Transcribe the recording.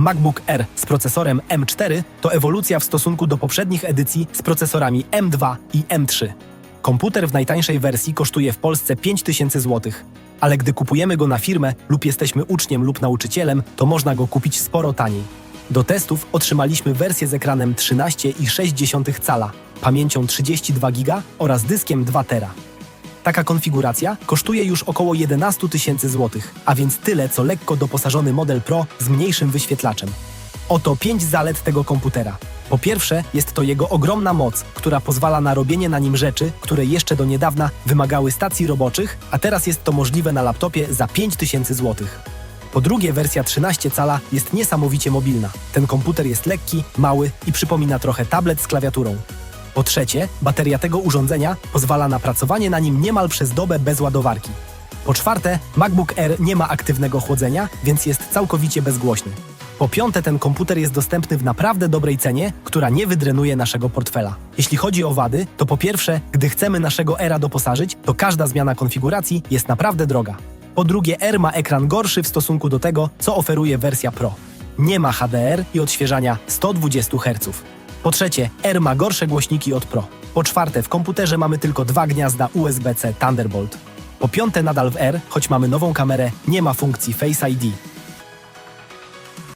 MacBook Air z procesorem M4 to ewolucja w stosunku do poprzednich edycji z procesorami M2 i M3. Komputer w najtańszej wersji kosztuje w Polsce 5000 zł, ale gdy kupujemy go na firmę lub jesteśmy uczniem lub nauczycielem, to można go kupić sporo taniej. Do testów otrzymaliśmy wersję z ekranem 13,6 cala, pamięcią 32 GB oraz dyskiem 2 tera. Taka konfiguracja kosztuje już około 11 tysięcy złotych, a więc tyle co lekko doposażony model Pro z mniejszym wyświetlaczem. Oto 5 zalet tego komputera. Po pierwsze, jest to jego ogromna moc, która pozwala na robienie na nim rzeczy, które jeszcze do niedawna wymagały stacji roboczych, a teraz jest to możliwe na laptopie za 5000 złotych. Po drugie, wersja 13 cala jest niesamowicie mobilna. Ten komputer jest lekki, mały i przypomina trochę tablet z klawiaturą. Po trzecie, bateria tego urządzenia pozwala na pracowanie na nim niemal przez dobę bez ładowarki. Po czwarte, MacBook Air nie ma aktywnego chłodzenia, więc jest całkowicie bezgłośny. Po piąte, ten komputer jest dostępny w naprawdę dobrej cenie, która nie wydrenuje naszego portfela. Jeśli chodzi o wady, to po pierwsze, gdy chcemy naszego Era doposażyć, to każda zmiana konfiguracji jest naprawdę droga. Po drugie, R ma ekran gorszy w stosunku do tego, co oferuje wersja Pro. Nie ma HDR i odświeżania 120 Hz. Po trzecie, R ma gorsze głośniki od Pro. Po czwarte, w komputerze mamy tylko dwa gniazda USB-C Thunderbolt. Po piąte, nadal w R, choć mamy nową kamerę, nie ma funkcji Face ID.